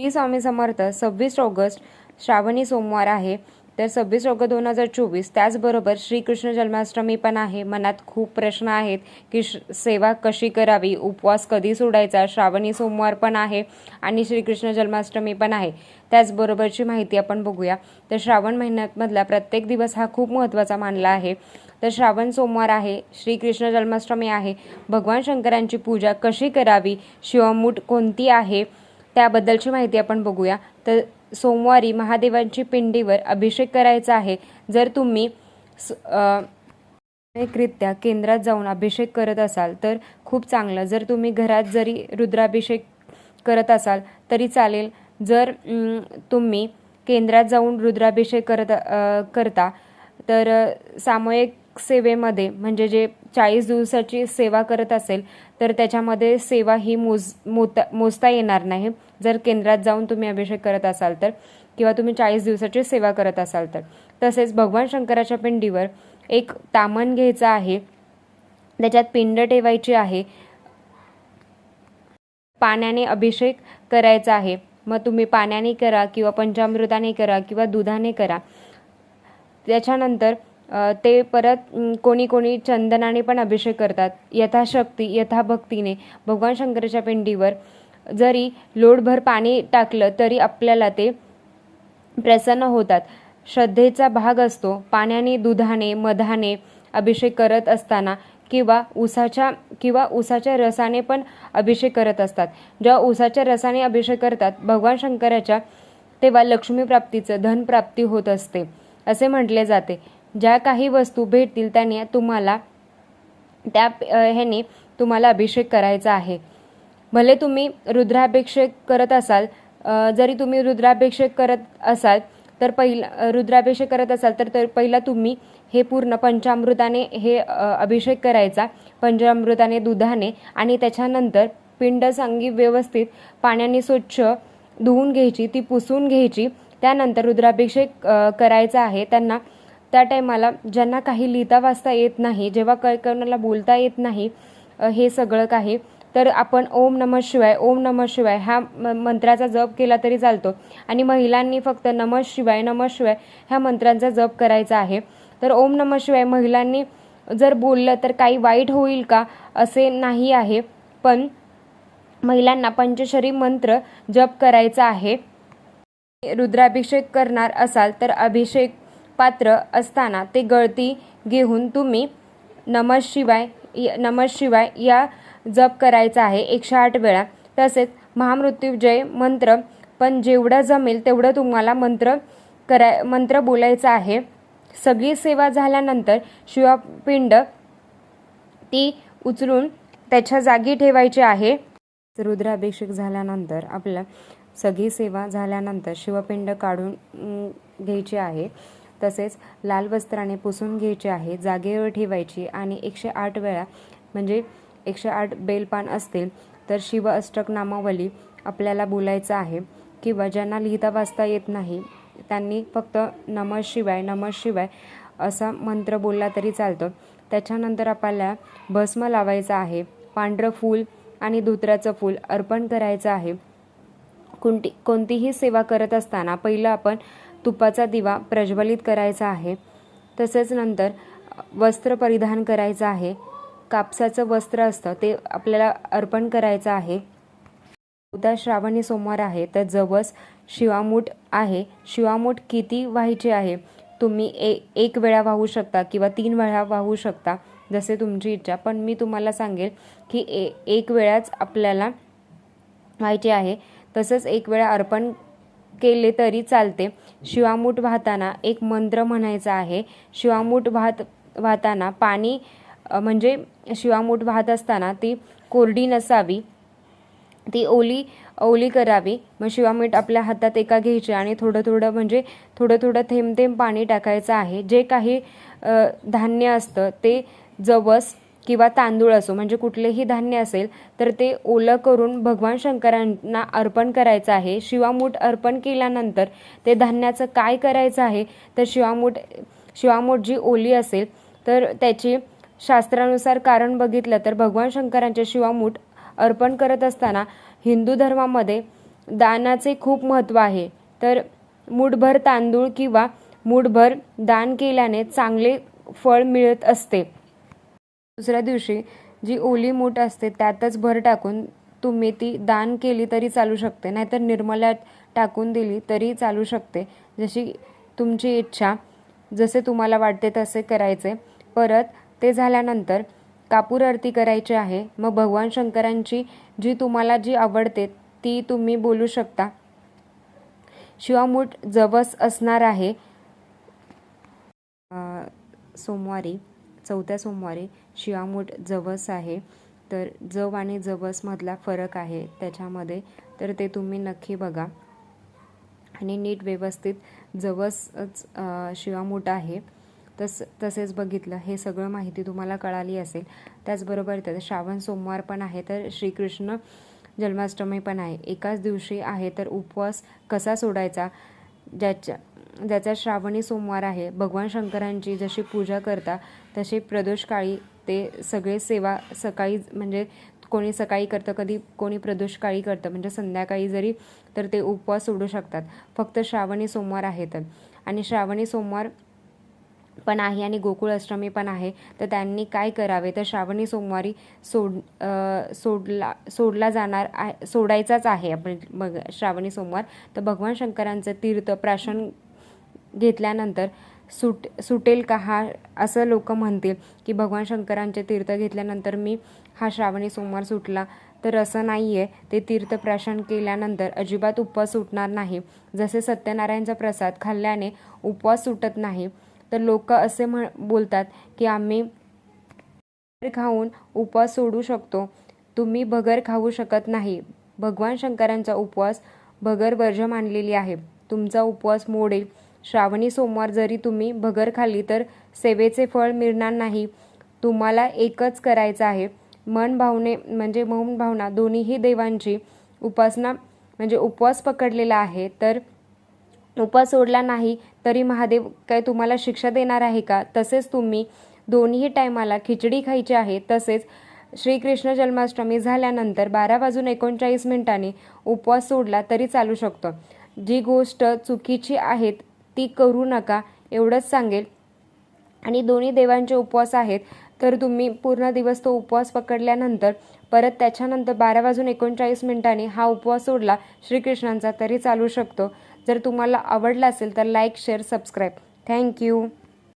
श्री स्वामी समर्थ. सव्वीस ऑगस्ट श्रावणी सोमवार आहे. तर सव्वीस ऑगस्ट दोन हजार चोवीस त्याचबरोबर श्रीकृष्ण जन्माष्टमी पण आहे. मनात खूप प्रश्न आहेत की श सेवा कशी करावी? उपवास कधी सोडायचा? श्रावणी सोमवार पण आहे आणि श्रीकृष्ण जन्माष्टमी पण आहे. त्याचबरोबरची माहिती आपण बघूया. तर श्रावण महिन्यामधला प्रत्येक दिवस हा खूप महत्त्वाचा मानला आहे. तर श्रावण सोमवार आहे श्रीकृष्ण जन्माष्टमी आहे. भगवान शंकरांची पूजा कशी करावी? शिवमूठ कोणती आहे? त्याबद्दलची माहिती आपण बघूया. तर सोमवारी महादेवांची पिंडीवर अभिषेक करायचा आहे. जर तुम्ही स- एकरित्या केंद्रात जाऊन अभिषेक करत असाल तर खूप चांगलं. जर तुम्ही घरात जरी रुद्राभिषेक करत असाल तरी चालेल. जर तुम्ही केंद्रात जाऊन रुद्राभिषेक करत करता तर सामूहिक सेवेमध्ये म्हणजे जे चाळीस दिवसाची सेवा करत असेल तर त्याच्यामध्ये सेवा ही मोज मोता मोजता येणार नाही. जर केंद्रात जाऊन तुम्ही अभिषेक करत असाल तर किंवा तुम्ही चाळीस दिवसाची सेवा करत असाल तर. तसेच भगवान शंकराच्या पिंडीवर एक तामण घ्यायचं आहे. त्याच्यात पिंड ठेवायची आहे. पाण्याने अभिषेक करायचा आहे. मग तुम्ही पाण्याने करा किंवा पंचामृताने करा किंवा दुधाने करा. त्याच्यानंतर ते परत कोणी कोणी चंदनाने पण अभिषेक करतात. यथाशक्ती यथाभक्तीने. भगवान शंकराच्या पिंडीवर जरी लोडभर पाणी टाकलं तरी आपल्याला ते प्रसन्न होतात. श्रद्धेचा भाग असतो. पाण्याने दुधाने मधाने अभिषेक करत असताना किंवा उसाच्या किंवा उसाच्या रसाने पण अभिषेक करत असतात. जेव्हा उसाच्या रसाने अभिषेक करतात भगवान शंकराच्या तेव्हा लक्ष्मीप्राप्तीचं धनप्राप्ती होत असते. असे म्हटले जाते. ज्या काही वस्तू भेटतील त्याने तुम्हाला त्या ह्याने तुम्हाला अभिषेक करायचा आहे. भले तुम्ही रुद्राभिषेक करत असाल जरी तुम्ही रुद्राभिषेक करत असाल तर पहिला रुद्राभिषेक करत असाल तर तर पहिला तुम्ही हे पूर्ण पंचामृताने हे अभिषेक करायचा. पंचामृताने दुधाने आणि त्याच्यानंतर पिंडसांगी व्यवस्थित पाण्याने स्वच्छ धुवून घ्यायची ती पुसून घ्यायची. त्यानंतर रुद्राभिषेक करायचा आहे. त्यांना त्या टायमाला ज्यांना काही लिहिता वाचता येत नाही जेव्हा क- कोणाला बोलता येत नाही हे सगळं काही तर आपण ओम नम शिवाय ओम नम शिवाय ह्या म- मंत्राचा जप केला तरी चालतो. आणि महिलांनी फक्त नम शिवाय नम शिवाय ह्या मंत्रांचा जप करायचा आहे. तर ओम नम शिवाय महिलांनी जर बोललं तर काही वाईट होईल का असे नाही आहे पण महिलांना पंचशरी मंत्र जप करायचा आहे. रुद्राभिषेक करणार असाल तर अभिषेक पात्र असताना ते गळती घेऊन तुम्ही नमः शिवाय य- नमः शिवाय या जप करायचा आहे. एकशे आठ वेळा. तसेच महामृत्युंजय मंत्र पण जेवढं जमेल तेवढं तुम्हाला मंत्र कराय मंत्र बोलायचा आहे. सगळी सेवा झाल्यानंतर शिवपिंड ती उचलून त्याच्या जागी ठेवायची आहे. रुद्राभिषेक झाल्यानंतर आपलं सगळी सेवा झाल्यानंतर शिवपिंड काढून घ्यायची आहे. तसेच लाल वस्त्राने पुसून घ्यायची आहे जागेवर ठेवायची आणि एकशे आठ वेळा म्हणजे एकशे आठ बेलपान असतील तर शिव अष्टक नामावली आपल्याला बोलायचं आहे किंवा ज्यांना लिहिता वाचता येत नाही त्यांनी फक्त नमः शिवाय नमः शिवाय असा मंत्र बोलला तरी चालतो. त्याच्यानंतर आपल्याला भस्म लावायचं आहे पांढरं फूल आणि धोत्राचं फूल अर्पण करायचं आहे. कोणती कोणतीही सेवा करत असताना पहिलं आपण तुपाचा दिवा प्रज्वलित करायचा आहे. तसेच नंतर वस्त्र परिधान करायचं आहे. कापसाचं वस्त्र असतं ते आपल्याला अर्पण करायचं आहे. उद्या श्रावणी सोमवार आहे तर जवस शिवामूठ आहे. शिवामूठ किती व्हायचे आहे? तुम्ही ए एक वेळा वाहू शकता किंवा तीन वेळा वाहू शकता जसे तुमची इच्छा. पण मी तुम्हाला सांगेल की ए एक वेळाच आपल्याला व्हायचे आहे. तसंच एक वेळा अर्पण केले तरी चालते. शिवामूठ वाहताना एक मंत्र म्हणायचा आहे. शिवामूठ वाहत वाहताना पाणी म्हणजे शिवामूठ वाहत असताना ती कोरडी नसावी. ती ओली ओली करावी. मग शिवामीठ आपल्या हातात एका घ्यायचे आणि थोडं थोडं म्हणजे थोडं थोडं थेंब थेंब पाणी टाकायचं आहे. जे काही धान्य असतं ते जवस किंवा तांदूळ असो म्हणजे कुठलेही धान्य असेल तर ते ओलं करून भगवान शंकरांना अर्पण करायचं आहे. शिवामूठ अर्पण केल्यानंतर ते धान्याचं काय करायचं आहे? तर शिवामूठ शिवामूठ जी ओली असेल तर त्याची शास्त्रानुसार कारण बघितलं तर भगवान शंकरांचे शिवामूठ अर्पण करत असताना हिंदू धर्मामध्ये दानाचे खूप महत्त्व आहे. तर मूठभर तांदूळ किंवा मूठभर दान केल्याने चांगले फळ मिळत असते. दुसऱ्या दिवशी जी ओली मूठ असते त्यातच भर टाकून तुम्ही ती दान केली तरी चालू शकते. नाहीतर निर्मल्यात टाकून दिली तरी चालू शकते. जशी तुमची इच्छा जसे तुम्हाला वाटते तसे करायचे. परत ते झाल्यानंतर कापूर आरती करायची आहे. मग भगवान शंकरांची जी तुम्हाला जी आवडते ती तुम्ही बोलू शकता. शिवामूठ जवस असणार आहे. सोमवारी चौथ्या सोमवारी शिवामूठ जवस आहे. तर जव आणि जवसमधला फरक आहे त्याच्यामध्ये. तर ते तुम्ही नक्की बघा. आणि नीट व्यवस्थित जवसच शिवामूठ आहे. तस तसेच बघितलं हे सगळं माहिती तुम्हाला कळाली असेल. त्याचबरोबर तर श्रावण सोमवार पण आहे तर श्रीकृष्ण जन्माष्टमी पण आहे. एकाच दिवशी आहे तर उपवास कसा सोडायचा? ज्याच्या ज्याचा श्रावणी सोमवार आहे भगवान शंकरांची जशी पूजा करता तशी प्रदोष काळी ते सगळे सेवा सकाळी म्हणजे कोणी सकाळी करतं कधी कोणी प्रदोषकाळी करतं. म्हणजे संध्याकाळी जरी तर ते उपवास सोडू शकतात. फक्त श्रावणी सोमवार आहेत तर. आणि श्रावणी सोमवार पण आहे आणि गोकुळ अष्टमी पण आहे तर त्यांनी काय करावे? तर श्रावणी सोमवारी सोड सोडला सोडला जाणार आहे सोडायचाच आहे आपण बघ श्रावणी सोमवार. तर भगवान शंकरांचं तीर्थ प्राशन घेतल्यानंतर सुट सुटेल का हा असं लोक म्हणतील की भगवान शंकरांचे तीर्थ घेतल्यानंतर मी हा श्रावणी सोमवार सुटला. तर असं नाही आहे ते तीर्थप्राशन केल्यानंतर अजिबात उपवास सुटणार नाही. जसे सत्यनारायणचा प्रसाद खाल्ल्याने उपवास सुटत नाही. तर लोक असे म्हण बोलतात की आम्ही भगर खाऊन उपवास सोडू शकतो. तुम्ही भगर खाऊ शकत नाही. भगवान शंकरांचा उपवास भगर वर्ज मानलेली आहे. तुमचा उपवास मोडेल. श्रावणी सोमवार जरी तुम्ही भगर खाल्ली तर सेवेचे फळ मिळणार नाही. तुम्हाला एकच करायचं आहे. मन भावने म्हणजे मौन भावना दोन्हीही देवांची उपासना म्हणजे उपवास पकडलेला आहे. तर उपवास सोडला नाही तरी महादेव काय तुम्हाला शिक्षा देणार आहे का? तसेच तुम्ही दोन्ही टायमाला खिचडी खायची आहे. तसेच श्रीकृष्ण जन्माष्टमी झाल्यानंतर बारा वाजून एकोणचाळीस मिनिटांनी उपवास सोडला तरी चालू शकतो. जी गोष्ट चुकीची आहेत ती करू नका एवढंच सांगेल. आणि दोन्ही देवांचे उपवास आहेत तर तुम्ही पूर्ण दिवस तो उपवास पकडल्यानंतर परत त्याच्यानंतर बारा वाजून एकोणचाळीस मिनिटांनी हा उपवास सोडला श्रीकृष्णांचा तरी चालू शकतो. जर तुम्हाला आवडला असेल तर लाईक शेअर सबस्क्राईब थँक्यू